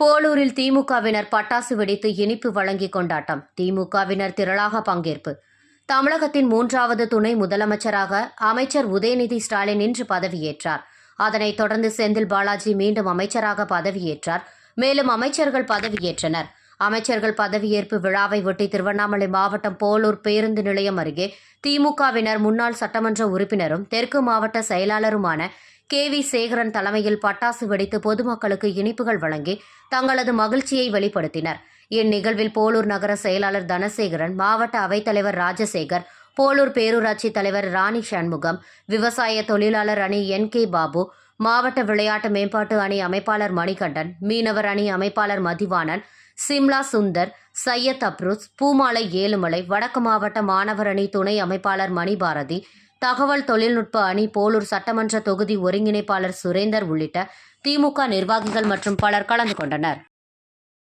போலூரில் திமுகவினர் பட்டாசு வெடித்து இனிப்பு வழங்கி கொண்டாட்டம். திமுகவினர் திரளாக பங்கேற்பு. தமிழகத்தின் மூன்றாவது துணை முதலமைச்சராக அமைச்சர் உதயநிதி ஸ்டாலின் இன்று பதவியேற்றார். அதனைத் தொடர்ந்து செந்தில் பாலாஜி மீண்டும் அமைச்சராக பதவியேற்றார். மேலும் அமைச்சர்கள் பதவியேற்றனர். அமைச்சர்கள் பதவியேற்பு விழாவை ஒட்டி திருவண்ணாமலை மாவட்டம் போலூர் பேருந்து நிலையம் அருகே திமுகவினர் முன்னாள் சட்டமன்ற உறுப்பினரும் தெற்கு மாவட்ட செயலாளருமான கே வி சேகரன் தலைமையில் பட்டாசு வெடித்து பொதுமக்களுக்கு இனிப்புகள் வழங்கி தங்களது மகிழ்ச்சியை வெளிப்படுத்தினர். இந்நிகழ்வில் போலூர் நகர செயலாளர் தனசேகரன் மாவட்ட அவைத்தலைவர் ராஜசேகர் போலூர் பேரூராட்சி தலைவர் ராணி சண்முகம் விவசாய தொழிலாளர் அணி என் கே பாபு மாவட்ட விளையாட்டு மேம்பாட்டு அணி அமைப்பாளர் மணிகண்டன் மீனவர் அணி அமைப்பாளர் மதிவாணன் சிம்லா சுந்தர் சையத் அப்ரூஸ் பூமாலை ஏழுமலை வடக்கு மாவட்ட மாணவர் அணி துணை அமைப்பாளர் மணிபாரதி தகவல் தொழில்நுட்ப அணி போலூர் சட்டமன்ற தொகுதி ஒருங்கிணைப்பாளர் சுரேந்தர் உள்ளிட்ட திமுக நிர்வாகிகள் மற்றும் பலர் கலந்து கொண்டனர்.